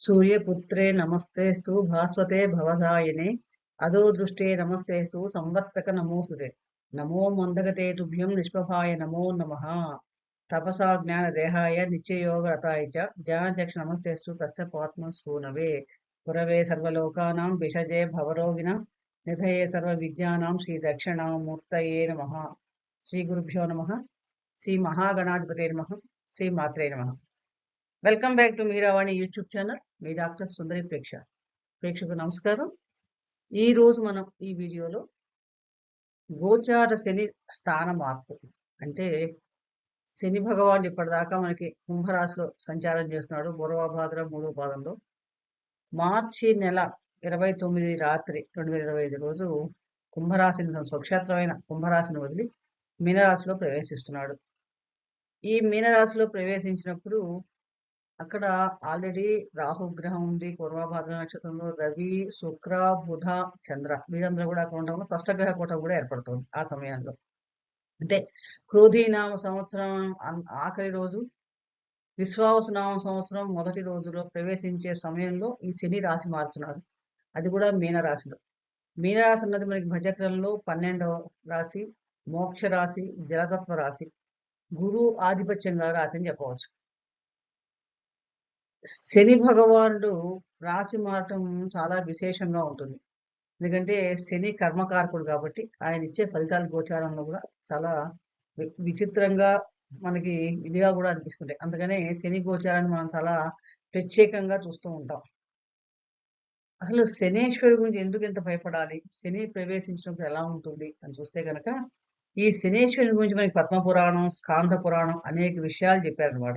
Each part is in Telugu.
సూర్యపుత్రే నమస్తేస్తు భాస్వతే భవదాయనే అదో దృష్టే నమస్తేస్తు సంవర్తక నమోస్తుతే నమో మందగతే తుభ్యం నిష్పభాయ నమో నమ. తపసా జ్ఞాన దేహాయ నిత్యయోగరతాయ చ. జ్ఞానచక్ష నమస్తేస్తు తస్య పాత్మ సూనవే పురవే సర్వలోకానాం విషజే భవరోగిణ. నిధయే సర్వ విద్యానాం శ్రీ దక్షిణామూర్తయే నమ. శ్రీ గురుభ్యో నమ. శ్రీ మహాగణాధిపతే నమ. శ్రీ మాత్రే నమ. Welcome back to Meeravani YouTube channel me doctor Sundari ప్రేక్ష. ప్రేక్షకు నమస్కారం. ఈ రోజు మనం ఈ వీడియోలో గోచార శని స్థాన మార్పు. అంటే శని భగవాన్ ఇప్పటిదాకా మనకి కుంభరాశిలో సంచారం చేస్తున్నాడు. పూర్వభాద్ర మూడో పాదంలో మార్చి నెల ఇరవై తొమ్మిది రాత్రి రెండు వేల ఇరవై ఐదు రోజు కుంభరాశిని స్వక్షేత్రమైన కుంభరాశిని వదిలి మీనరాశిలో ప్రవేశిస్తున్నాడు. ఈ మీనరాశిలో ప్రవేశించినప్పుడు అక్కడ ఆల్రెడీ రాహుగ్రహం ఉంది పూర్వభాద్ర నక్షత్రంలో రవి శుక్ర బుధ చంద్ర. వీరందరూ కూడా అక్కడ ఉండడం షష్టగ్రహ కూటం కూడా ఏర్పడుతుంది ఆ సమయంలో. అంటే క్రోధీనామ సంవత్సరం ఆఖరి రోజు విశ్వావసనామ సంవత్సరం మొదటి రోజులో ప్రవేశించే సమయంలో ఈ శని రాశి మార్చున్నారు అది కూడా మీనరాశిలో. మీనరాశి అన్నది మనకి భజక్రంలో పన్నెండవ రాశి మోక్ష రాశి జలతత్వ రాశి. గురు ఆధిపత్యంగా రాశి అని చెప్పవచ్చు. శని భగవానుడు రాశి మారటం చాలా విశేషంగా ఉంటుంది. ఎందుకంటే శని కర్మకారకుడు కాబట్టి ఆయన ఇచ్చే ఫలితాల గోచారంలో కూడా చాలా వి- విచిత్రంగా మనకి ఇదిగా కూడా అనిపిస్తుంటాయి. అందుకనే శని గోచారాన్ని మనం చాలా ప్రత్యేకంగా చూస్తూ ఉంటాం. అసలు శనేశ్వరి గురించి ఎందుకు ఇంత భయపడాలి? శని ప్రవేశించినప్పుడు ఎలా ఉంటుంది అని చూస్తే కనుక ఈ శనేశ్వరుని గురించి మనకి పద్మ పురాణం స్కాంద పురాణం అనేక విషయాలు చెప్పారనమాట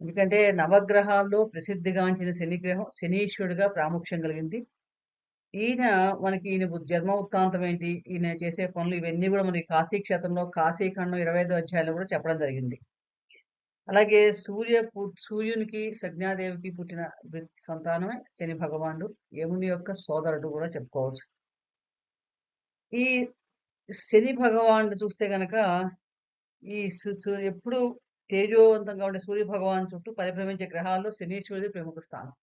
ఎందుకంటే నవగ్రహాల్లో ప్రసిద్ధిగాంచిన శని గ్రహం శనీశ్వరుడిగా ప్రాముఖ్యం కలిగింది. ఈయన మనకి ఈయన జన్మ వృత్తాంతం ఏంటి? ఈయన చేసే పనులు ఇవన్నీ కూడా మనకి కాశీ క్షేత్రంలో కాశీఖండం ఇరవై ఐదో అధ్యాయంలో కూడా చెప్పడం జరిగింది. అలాగే సూర్య సూర్యునికి సజ్ఞాదేవికి పుట్టిన సంతానమే శని భగవానుడు. యముని యొక్క సోదరుడు కూడా చెప్పుకోవచ్చు. ఈ శని భగవానుడు చూస్తే గనక ఈ సు- ఎప్పుడు తేజోవంతంగా ఉండే సూర్య భగవాన్ చుట్టూ పరిభ్రమించే గ్రహాల్లో శనీశ్వరుడి ప్రముఖ స్థానం.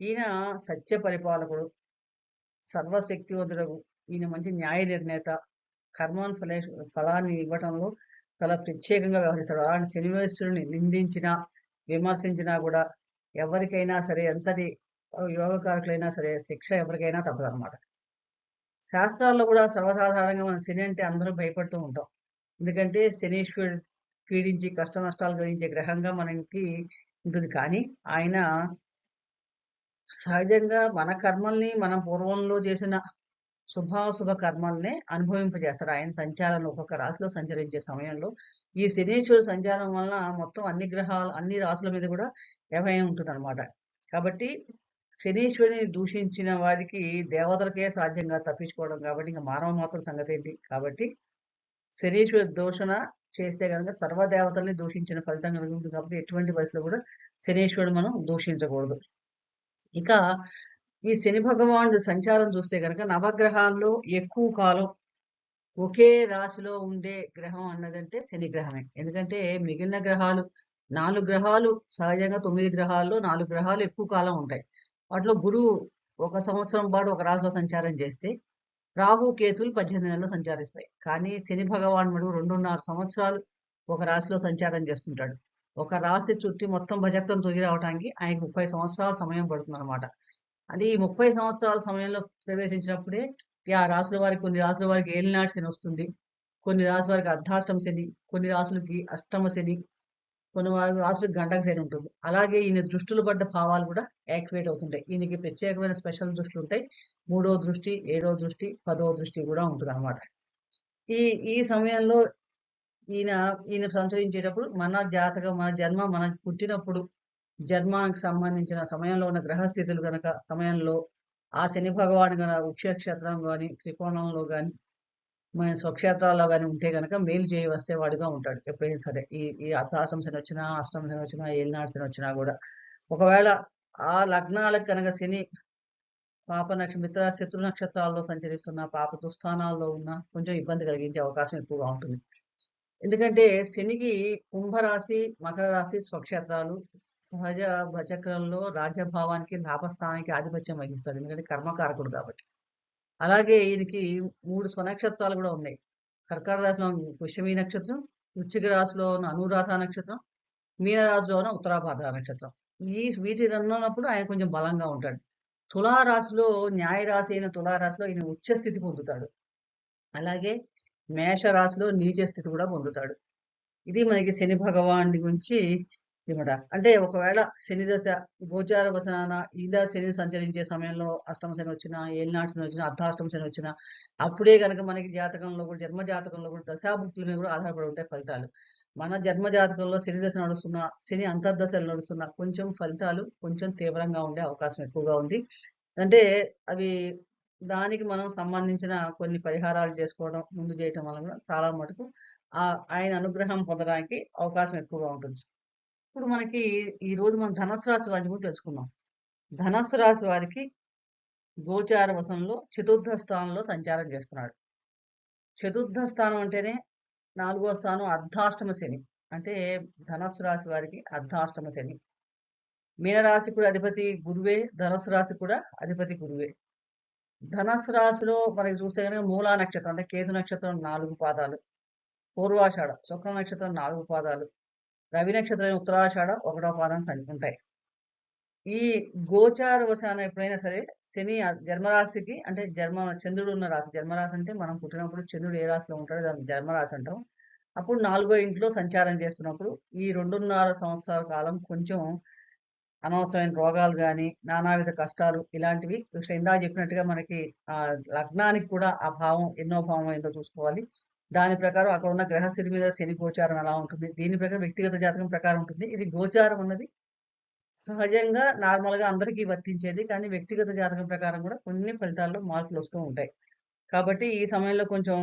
ఈయన సత్య పరిపాలకుడు సర్వశక్తివంతుడు ఈయన మంచి న్యాయ నిర్ణేత కర్మాన్ ఫలే ఫలాన్ని ఇవ్వటంలో చాలా ప్రత్యేకంగా వ్యవహరిస్తాడు. అలాంటి శనివేశ్వరుని నిందించినా విమర్శించినా కూడా ఎవరికైనా సరే ఎంతటి యోగకారకులైనా సరే శిక్ష ఎవరికైనా తప్పదన్నమాట. శాస్త్రాల్లో కూడా సర్వసాధారణంగా మన శని అంటే అందరూ భయపడుతూ ఉంటాం. ఎందుకంటే శనీశ్వరుడు పీడించి కష్ట నష్టాలు కలిగించే గ్రహంగా మనకి ఉంటుంది. కానీ ఆయన సహజంగా మన కర్మల్ని మనం పూర్వంలో చేసిన శుభాశుభ కర్మల్నే అనుభవింపజేస్తాడు. ఆయన సంచారం ఒక్కొక్క రాశిలో సంచరించే సమయంలో ఈ శనీశ్వరుడు సంచారం వలన మొత్తం అన్ని గ్రహాలు అన్ని రాశుల మీద కూడా ఏమైనా ఉంటుంది కాబట్టి శనీశ్వరుని దూషించిన వారికి దేవతలకే సాధ్యంగా తప్పించుకోవడం కాబట్టి ఇంకా మానవ మాత్రం సంగతి ఏంటి? కాబట్టి శనీశ్వర దూషణ చేస్తే కనుక సర్వదేవతల్ని దూషించిన ఫలితం కలుగుతుంది కాబట్టి ఎటువంటి వయసులో కూడా శనీశ్వరుడు మనం దూషించకూడదు. ఇక ఈ శని భగవానుడు సంచారం చూస్తే కనుక నవగ్రహాల్లో ఎక్కువ కాలం ఒకే రాశిలో ఉండే గ్రహం అన్నదంటే శని గ్రహమే. ఎందుకంటే మిగిలిన గ్రహాలు నాలుగు గ్రహాలు సహజంగా తొమ్మిది గ్రహాల్లో నాలుగు గ్రహాలు ఎక్కువ కాలం ఉంటాయి. వాటిలో గురువు ఒక సంవత్సరం పాటు ఒక రాశిలో సంచారం చేస్తే రాహు కేతులు పద్దెనిమిది నెలలు సంచరిస్తాయి. కానీ శని భగవానుడు రెండున్నర సంవత్సరాలు ఒక రాశిలో సంచారం చేస్తుంటాడు. ఒక రాశి చుట్టి మొత్తం భజక్తం తొలగి రావడానికి ఆయనకు ముప్పై సంవత్సరాల సమయం పడుతుంది అనమాట అంటే ఈ ముప్పై సంవత్సరాల సమయంలో ప్రవేశించినప్పుడే ఆ రాసుల వారికి కొన్ని రాసుల వారికి ఏలినాటి శని వస్తుంది. కొన్ని రాసుల వారికి అర్ధాష్టమ శని కొన్ని రాసులకి అష్టమ శని కొన్ని వారి గంటకు గంటక ఉంటుంది. అలాగే ఈయన దృష్టిలు పడ్డ భావాలు కూడా యాక్టివేట్ అవుతుంటాయి. ఈయనకి ప్రత్యేకమైన స్పెషల్ దృష్టిలు ఉంటాయి. మూడో దృష్టి ఏడో దృష్టి పదో దృష్టి కూడా ఉంటుంది అనమాట ఈ ఈ సమయంలో ఈయన ఈయన సంచరించేటప్పుడు మన జాతక మన జన్మ మన పుట్టినప్పుడు జన్మానికి సంబంధించిన సమయంలో ఉన్న గ్రహస్థితులు గనక సమయంలో ఆ శని భగవాన్ గన వృక్షక్షేత్రం కానీ త్రికోణంలో కానీ మన స్వక్షేత్రాల్లో కానీ ఉంటే గనక మేలు చేయి వస్తే వాడిగా ఉంటాడు ఎప్పుడైనా సరే. ఈ ఈ అర్ధాష్టం శని వచ్చినా అష్టం శని వచ్చినా ఏలినాడు శని వచ్చినా కూడా. ఒకవేళ ఆ లగ్నాలకు కనుక శని పాప నక్ష మిత్ర శత్రు నక్షత్రాల్లో సంచరిస్తున్న పాప దుస్థానాల్లో ఉన్న కొంచెం ఇబ్బంది కలిగించే అవకాశం ఎక్కువగా ఉంటుంది. ఎందుకంటే శనికి కుంభరాశి మకర రాశి స్వక్షేత్రాలు సహజ భచక్రంలో రాజ్యభావానికి లాభస్థానానికి ఆధిపత్యం వహిస్తాడు. ఎందుకంటే కర్మకారకుడు కాబట్టి. అలాగే ఈయనకి మూడు స్వనక్షత్రాలు కూడా ఉన్నాయి. కర్కాటక రాశిలో పుష్యమి నక్షత్రం వృచ్చిక రాశిలో ఉన్న అనురాధ నక్షత్రం మీన రాశిలో ఉన్న ఉత్తరాభాద్ర నక్షత్రం. ఈ వీటి అన్నప్పుడు ఆయన కొంచెం బలంగా ఉంటాడు. తులారాశిలో న్యాయ రాశి అయిన తులారాశిలో ఈయన ఉచ్చ స్థితి పొందుతాడు. అలాగే మేష రాశిలో నీచ స్థితి కూడా పొందుతాడు. ఇది మనకి శని భగవాన్ గురించి ఇమాట అంటే ఒకవేళ శని దశ గోచార వసనాన ఇలా శని సంచరించే సమయంలో అష్టమ శని వచ్చినా ఏలినాటి శని వచ్చినా అర్ధాష్టమ శని వచ్చినా అప్పుడే కనుక మనకి జాతకంలో కూడా జన్మ జాతకంలో కూడా దశాభుక్తుల మీద కూడా ఆధారపడి ఉంటాయి ఫలితాలు. మన జన్మ జాతకంలో శని దశ నడుస్తున్న శని అంతర్దశలు నడుస్తున్న కొంచెం ఫలితాలు కొంచెం తీవ్రంగా ఉండే అవకాశం ఎక్కువగా ఉంది. అంటే అవి దానికి మనం సంబంధించిన కొన్ని పరిహారాలు చేసుకోవడం ముందు చేయటం వల్ల కూడా చాలా మటుకు ఆ ఆయన అనుగ్రహం పొందడానికి అవకాశం ఎక్కువగా ఉంటుంది. ఇప్పుడు మనకి ఈ రోజు మనం ధనస్సు రాశి వారి గురించి తెలుసుకున్నాం ధనస్సు రాశి వారికి గోచార వశంలో చతుర్థ స్థానంలో సంచారం చేస్తున్నాడు. చతుర్థ స్థానం అంటేనే నాలుగో స్థానం అర్ధాష్టమ శని. అంటే ధనస్సు రాశి వారికి అర్ధాష్టమ శని. మీనరాశి కూడా అధిపతి గురువే ధనస్సు రాశి కూడా అధిపతి గురువే. ధనస్సు రాశిలో మనకి చూస్తే కనుక మూలా నక్షత్రం అంటే కేతు నక్షత్రం నాలుగు పాదాలు పూర్వాషాఢ శుక్ర నక్షత్రం నాలుగు పాదాలు రవి నక్షత్రం ఉత్తరాషాఢ ఒకటో పాదం ఉంటాయి ఈ గోచార వశాన ఎప్పుడైనా సరే శని జన్మరాశికి అంటే జన్మ చంద్రుడు ఉన్న రాశి జన్మరాశి అంటే మనం పుట్టినప్పుడు చంద్రుడు ఏ రాశిలో ఉంటాడో దాన్ని జన్మరాశి అంటాం. అప్పుడు నాలుగో ఇంట్లో సంచారం చేస్తున్నప్పుడు ఈ రెండున్నర సంవత్సరాల కాలం కొంచెం అనవసరమైన రోగాలు కానీ నానావిధ కష్టాలు ఇలాంటివి ఇందా ఇందాక చెప్పినట్టుగా మనకి ఆ లగ్నానికి కూడా ఆ భావం ఎన్నో భావం ఏందో చూసుకోవాలి. దాని ప్రకారం అక్కడ ఉన్న గ్రహస్థితి మీద శని గోచారం ఎలా ఉంటుంది? దీని ప్రకారం వ్యక్తిగత జాతకం ప్రకారం ఉంటుంది. ఇది గోచారం అన్నది సహజంగా నార్మల్గా అందరికీ వర్తించేది కానీ వ్యక్తిగత జాతకం ప్రకారం కూడా కొన్ని ఫలితాల్లో మార్పులు వస్తూ ఉంటాయి. కాబట్టి ఈ సమయంలో కొంచెం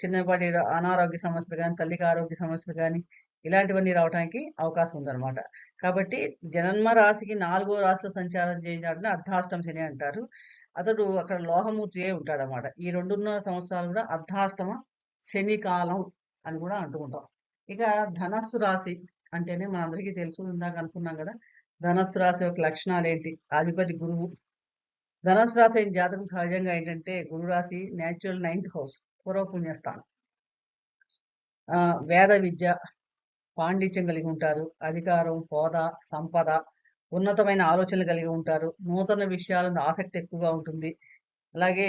చిన్నపాటి అనారోగ్య సమస్యలు కానీ తల్లికి ఆరోగ్య సమస్యలు కానీ ఇలాంటివన్నీ రావడానికి అవకాశం ఉందన్నమాట. కాబట్టి జన్మ రాశికి నాలుగో రాశిలో సంచారం చేయడానికి అర్ధాష్టమ శని అంటారు. అతడు అక్కడ లోహమూర్తి ఉంటాడనమాట ఈ రెండున్నర సంవత్సరాలు కూడా అర్ధాష్టమ శనికాలం అని కూడా అంటుకుంటాం ఇక ధనస్సు రాశి అంటేనే మనందరికీ తెలుసు ఇందాక అనుకున్నాం కదా ధనస్సు రాశి యొక్క లక్షణాలు ఏంటి? అధిపతి గురువు. ధనస్సు రాశి అయిన జాతకం సహజంగా ఏంటంటే గురు రాశి న్యాచురల్ నైన్త్ హౌస్ పూర్వపుణ్యస్థానం ఆ, వేద విద్య పాండిత్యం కలిగి ఉంటారు అధికారం హోదా సంపద ఉన్నతమైన ఆలోచనలు కలిగి ఉంటారు నూతన విషయాలను ఆసక్తి ఎక్కువగా ఉంటుంది. అలాగే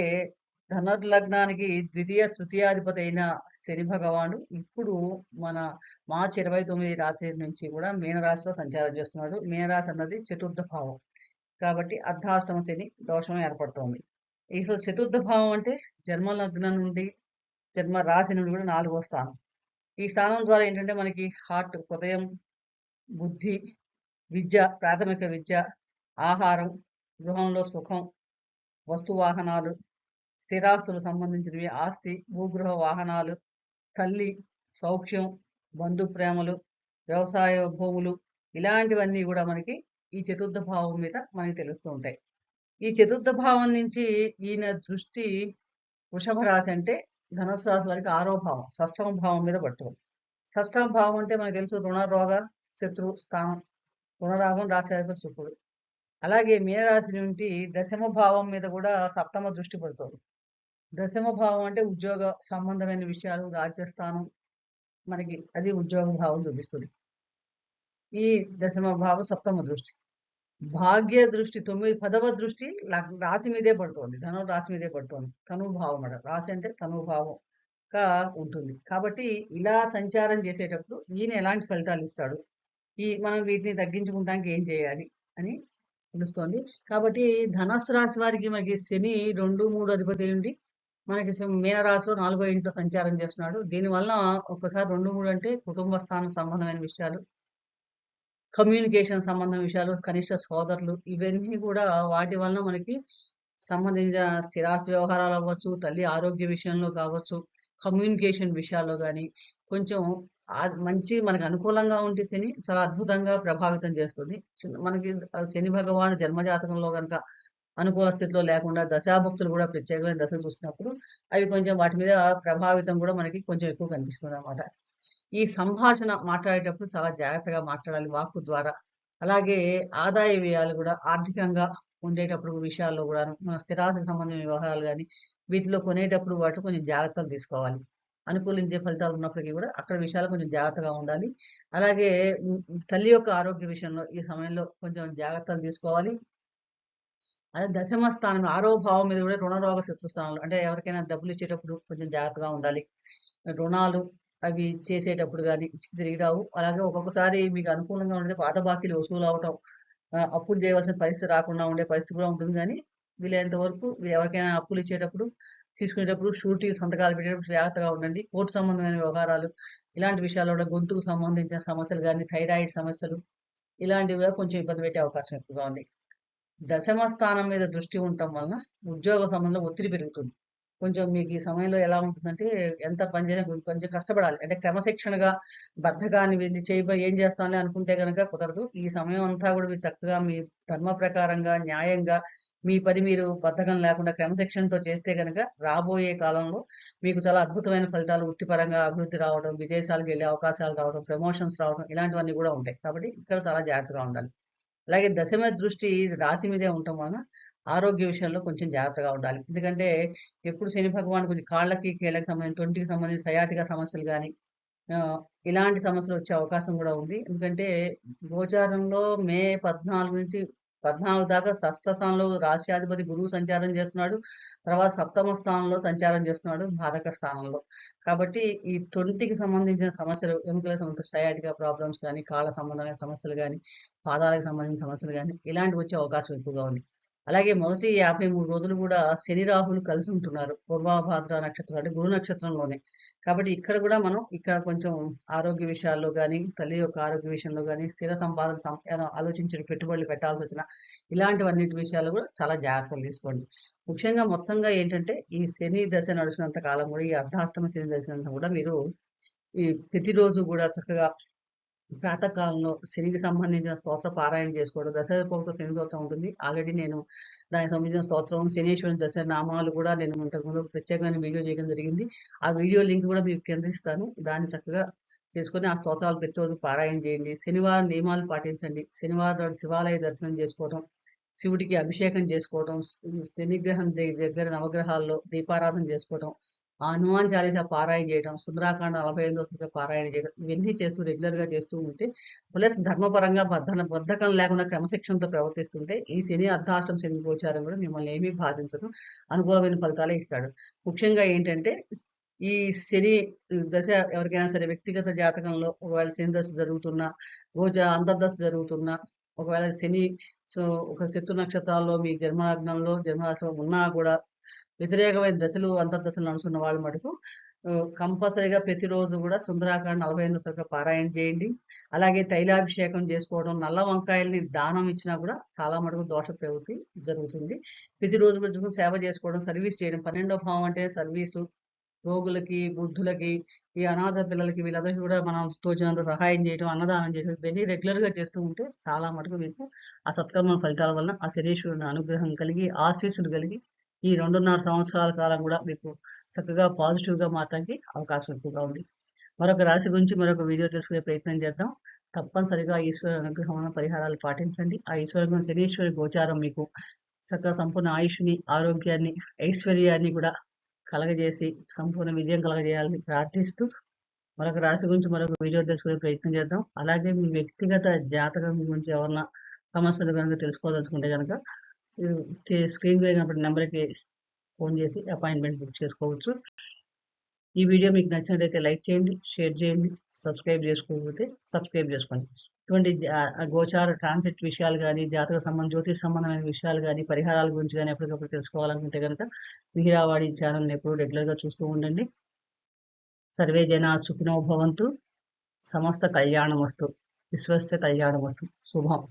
ధనుర్లగ్నానికి ద్వితీయ తృతీయాధిపతి అయిన శని భగవానుడు ఇప్పుడు మన మార్చి ఇరవై తొమ్మిది రాత్రి నుంచి కూడా మీనరాశిలో సంచారం చేస్తున్నాడు. మీనరాశి అన్నది చతుర్థ భావం. కాబట్టి అర్ధాష్టమ శని దోషం ఏర్పడుతోంది. అసలు చతుర్థ భావం అంటే జన్మ లగ్నం నుండి జన్మ రాశి నుండి కూడా నాలుగో స్థానం. ఈ స్థానం ద్వారా ఏంటంటే మనకి హార్ట్ హృదయం బుద్ధి విద్య ప్రాథమిక విద్య ఆహారం గృహంలో సుఖం వస్తు వాహనాలు స్థిరాస్తులు సంబంధించినవి ఆస్తి భూగృహ వాహనాలు తల్లి సౌఖ్యం బంధు ప్రేమలు వ్యవసాయ భూములు ఇలాంటివన్నీ కూడా మనకి ఈ చతుర్థ భావం మీద మనకి తెలుస్తూ ఉంటాయి. ఈ చతుర్థ భావం నుంచి ఈయన దృష్టి వృషభ రాశి అంటే ధనుసు రాశి వారికి ఆరో భావం షష్టమ భావం మీద పడుతుంది. షష్టమ భావం అంటే మనకు తెలుసు రుణరోగ శత్రు స్థానం రుణరాగం రాశి శుక్రుడు. అలాగే మీనరాశి నుండి దశమ భావం మీద కూడా సప్తమ దృష్టి పడుతుంది. దశమ భావం అంటే ఉద్యోగ సంబంధమైన విషయాలు రాజ్యస్థానం. మనకి అది ఉద్యోగ భావం చూపిస్తుంది. ఈ దశమ భావం సప్తమ దృష్టి. భాగ్య దృష్టి తొమ్మిది పదవ దృష్టి రాశి మీదే పడుతోంది. ధను రాశి మీదే పడుతోంది. తను భావం అట రాశి అంటే తను భావంగా ఉంటుంది. కాబట్టి ఇలా సంచారం చేసేటప్పుడు ఈయన ఎలాంటి ఫలితాలు ఇస్తాడు? ఈ మనం వీటిని తగ్గించుకుంటానికి ఏం చేయాలి అని తెలుస్తోంది కాబట్టి ధనస్సు రాశి వారికి మనకి శని రెండు మూడు అధిపతి ఉండి మనకి మీనరాశిలో నాలుగో ఇంట్లో సంచారం చేస్తున్నాడు. దీనివల్ల ఒకసారి రెండు మూడు అంటే కుటుంబ స్థానం సంబంధమైన విషయాలు కమ్యూనికేషన్ సంబంధం విషయాలు కనిష్ట సోదరులు ఇవన్నీ కూడా వాటి వలన మనకి సంబంధించిన స్థిరాస్తి వ్యవహారాలు అవ్వచ్చు తల్లి ఆరోగ్య విషయంలో కావచ్చు కమ్యూనికేషన్ విషయాల్లో కానీ కొంచెం మంచి మనకు అనుకూలంగా ఉంటే శని చాలా అద్భుతంగా ప్రభావితం చేస్తుంది. మనకి శని భగవాను జన్మజాతకంలో కనుక అనుకూల స్థితిలో లేకుండా దశాభక్తులు కూడా ప్రత్యేకమైన దశ చూసినప్పుడు అవి కొంచెం వాటి మీద ప్రభావితం కూడా మనకి కొంచెం ఎక్కువ కనిపిస్తుంది అనమాట ఈ సంభాషణ మాట్లాడేటప్పుడు చాలా జాగ్రత్తగా మాట్లాడాలి వాక్కు ద్వారా. అలాగే ఆదాయ వ్యయాలు కూడా ఆర్థికంగా ఉండేటప్పుడు విషయాల్లో కూడా మన స్థిరాస్తి సంబంధమైన వ్యవహారాలు కానీ వీటిలో కొనేటప్పుడు వాటి కొంచెం జాగ్రత్తలు తీసుకోవాలి. అనుకూలించే ఫలితాలు ఉన్నప్పటికీ కూడా అక్కడ విషయాలు కొంచెం జాగ్రత్తగా ఉండాలి. అలాగే తల్లి యొక్క ఆరోగ్య విషయంలో ఈ సమయంలో కొంచెం జాగ్రత్తలు తీసుకోవాలి. అదే దశమ స్థానం ఆరో భావం మీద కూడా రుణరోగ శత్రు అంటే ఎవరికైనా డబ్బులు ఇచ్చేటప్పుడు కొంచెం జాగ్రత్తగా ఉండాలి. రుణాలు అవి చేసేటప్పుడు కానీ ఇచ్చి తిరిగి రావు. అలాగే ఒక్కొక్కసారి మీకు అనుకూలంగా ఉండే పాత బాకీలు వసూలవ్వటం, అవటం అప్పులు చేయవలసిన పరిస్థితి రాకుండా ఉండే పరిస్థితి కూడా ఉంటుంది కానీ వీలైనంత వరకు ఎవరికైనా అప్పులిచ్చేటప్పుడు, తీసుకునేటప్పుడు షూరిటీ సంతకాలు పెట్టేటప్పుడు జాగ్రత్తగా ఉండండి. కోర్టు సంబంధమైన వ్యవహారాలు, ఇలాంటి విషయాల్లో కూడా గొంతుకు సంబంధించిన సమస్యలు కానీ థైరాయిడ్ సమస్యలు ఇలాంటివి కూడా కొంచెం ఇబ్బంది పెట్టే అవకాశం ఎక్కువగా ఉంది. దశమ స్థానం మీద దృష్టి ఉండటం వలన ఉద్యోగ సంబంధంలో ఒత్తిడి పెరుగుతుంది. కొంచెం మీకు ఈ సమయంలో ఎలా ఉంటుందంటే ఎంత పని చేసినా కొంచెం కష్టపడాలి. అంటే క్రమశిక్షణగా బద్ధకాన్ని చేయబో ఏం చేస్తాంలే అనుకుంటే కనుక కుదరదు. ఈ సమయం అంతా కూడా మీరు చక్కగా మీ ధర్మ ప్రకారంగా, న్యాయంగా మీ పని మీరు బద్ధకం లేకుండా క్రమశిక్షణతో చేస్తే కనుక రాబోయే కాలంలో మీకు చాలా అద్భుతమైన ఫలితాలు వృత్తిపరంగా అభివృద్ధి రావడం, విదేశాలకు వెళ్ళే అవకాశాలు రావడం, ప్రమోషన్స్ రావడం ఇలాంటివన్నీ కూడా ఉంటాయి. కాబట్టి ఇక్కడ చాలా జాగ్రత్తగా ఉండాలి. అలాగే దశమ దృష్టి రాశి మీదే ఉండటం వలన ఆరోగ్య విషయంలో కొంచెం జాగ్రత్తగా ఉండాలి. ఎందుకంటే ఎప్పుడు శని భగవాన్ కొంచెం కాళ్ళకి, కీళ్ళకి సంబంధించి తొంటికి సంబంధించి సయాటికా సమస్యలు కానీ ఇలాంటి సమస్యలు వచ్చే అవకాశం కూడా ఉంది. ఎందుకంటే గోచారంలో మే 14 నుంచి 14 దాకా షష్ఠ స్థానంలో రాశ్యాధిపతి గురువు సంచారం చేస్తున్నాడు. తర్వాత సప్తమ స్థానంలో సంచారం చేస్తున్నాడు బాధక స్థానంలో. కాబట్టి ఈ తొంటికి సంబంధించిన సమస్యలు ఎముకలకు సంబంధించిన సయాటికా ప్రాబ్లమ్స్ కానీ కాళ్ళ సంబంధమైన సమస్యలు కానీ పాదాలకు సంబంధించిన సమస్యలు గాని ఇలాంటివి వచ్చే అవకాశం ఎక్కువగా ఉంది. అలాగే మొదటి 53 రోజులు కూడా శని, రాహులు కలిసి ఉంటున్నారు. పూర్వభాద్ర నక్షత్రం అంటే గురు నక్షత్రంలోనే. కాబట్టి ఇక్కడ కూడా మనం ఇక్కడ కొంచెం ఆరోగ్య విషయాల్లో కానీ తల్లి యొక్క ఆరోగ్య విషయంలో కానీ స్థిర సంపాదన సం ఆలోచించిన పెట్టుబడులు పెట్టాల్సి వచ్చిన ఇలాంటివన్నిటి విషయాల్లో కూడా చాలా జాగ్రత్తలు తీసుకోండి. ముఖ్యంగా మొత్తంగా ఏంటంటే ఈ శని దశ నడిచినంత కాలం కూడా ఈ అర్ధాష్టమ శని దశ కూడా మీరు ఈ ప్రతిరోజు కూడా చక్కగా ప్రాతకాలంలో శనికి సంబంధించిన స్తోత్ర పారాయణ చేసుకోవడం. దశపూర్వక శని స్తోత్రం ఉంటుంది. ఆల్రెడీ నేను దానికి సంబంధించిన స్తోత్రం, శనీశ్వరుని దశ నామాలు కూడా నేను ఇంతకుముందు ప్రత్యేకమైన వీడియో చేయడం జరిగింది. ఆ వీడియో లింక్ కూడా మీకు కింద ఇస్తాను. దాన్ని చక్కగా చేసుకొని ఆ స్తోత్రాలు ప్రతిరోజు పారాయణ చేయండి. శనివారం నియమాలు పాటించండి. శనివారం నాడు శివాలయ దర్శనం చేసుకోవడం, శివుడికి అభిషేకం చేసుకోవడం, శనిగ్రహం దగ్గర నవగ్రహాల్లో దీపారాధన చేసుకోవడం, హనుమాన్ చాలీసా పారాయణ చేయడం, సుందరాకాండ నలభై 45వ సంఖ్య పారాయణ చేయడం, ఇవన్నీ చేస్తూ రెగ్యులర్‌గా చేస్తూ ఉంటే ప్లస్ ధర్మపరంగా బద్ధన బద్ధకం లేకుండా క్రమశిక్షణతో ప్రవర్తిస్తుంటే ఈ శని అర్ధాష్టం శని గోచారం కూడా మిమ్మల్ని ఏమీ బాధించదు. అనుకూలమైన ఫలితాలే ఇస్తాడు. ముఖ్యంగా ఏంటంటే ఈ శని దశ ఎవరికైనా సరే వ్యక్తిగత జాతకంలో ఒకవేళ శని దశ జరుగుతున్నా, గోచ అంతర్దశ జరుగుతున్నా, ఒకవేళ శని సో ఒక శత్రు నక్షత్రాల్లో మీ జన్మలగ్నంలో, జన్మరాశిలో ఉన్నా కూడా వ్యతిరేకమైన దశలు, అంతర్దశలు నడుస్తున్న వాళ్ళు మటుకు కంపల్సరీగా ప్రతిరోజు కూడా సుందరాకాండ నలభై ఎనిమిది సరిగ్గా పారాయణ చేయండి. అలాగే తైలాభిషేకం చేసుకోవడం, నల్ల వంకాయల్ని దానం ఇచ్చినా కూడా చాలా మటుకు దోష ప్రవృత్తి జరుగుతుంది. ప్రతిరోజు కొంచెం సేవ చేసుకోవడం, సర్వీస్ చేయడం 12వ భావం అంటే సర్వీసు, రోగులకి, వృద్ధులకి, ఈ అనాథ పిల్లలకి వీళ్ళందరికీ కూడా మనం తోచినంత సహాయం చేయడం, అన్నదానం చేయడం ఇవన్నీ రెగ్యులర్‌గా చేస్తూ ఉంటే చాలా మటుకు మీకు ఆ సత్కర్మ ఫలితాల వలన ఆ శరీశ్వరుని అనుగ్రహం కలిగి, ఆశీస్సులు కలిగి ఈ 2.5 సంవత్సరాల కాలం కూడా మీకు చక్కగా పాజిటివ్‌గా మారడానికి అవకాశం ఎక్కువగా ఉంది. మరొక రాశి గురించి మరొక వీడియో తెలుసుకునే ప్రయత్నం చేద్దాం. తప్పనిసరిగా ఈశ్వర అనుగ్రహం పరిహారాలు పాటించండి. ఆ ఈశ్వర శనీశ్వరి గోచారం మీకు చక్కగా సంపూర్ణ ఆయుష్‌ని, ఆరోగ్యాన్ని, ఐశ్వర్యాన్ని కూడా కలగజేసి సంపూర్ణ విజయం కలగజేయాలని ప్రార్థిస్తూ మరొక రాశి గురించి మరొక వీడియో తెలుసుకునే ప్రయత్నం చేద్దాం. అలాగే మీ వ్యక్తిగత జాతకం గురించి ఎవరన్నా సమస్యలు కనుక తెలుసుకోదలుచుకుంటే కనుక స్క్రీన్ వేగినప్పుడు నెంబర్కి ఫోన్ చేసి అపాయింట్‌మెంట్ బుక్ చేసుకోవచ్చు. ఈ వీడియో మీకు నచ్చినట్లయితే లైక్ చేయండి, షేర్ చేయండి, సబ్స్క్రైబ్ చేసుకోకపోతే సబ్స్క్రైబ్ చేసుకోండి. ఇటువంటి గోచార ట్రాన్సిట్ విషయాలు గాని, జాతక సంబంధం జ్యోతిష సంబంధమైన విషయాలు కానీ పరిహారాల గురించి కానీ ఎప్పటికప్పుడు తెలుసుకోవాలనుకుంటే కనుక మిహిరావాడి ఛానల్ని ఎప్పుడు రెగ్యులర్‌గా చూస్తూ ఉండండి. సర్వే జనా సుఖినో భవంతు. సమస్త కళ్యాణమస్తు. విశ్వస్య కళ్యాణమస్తు. శుభం.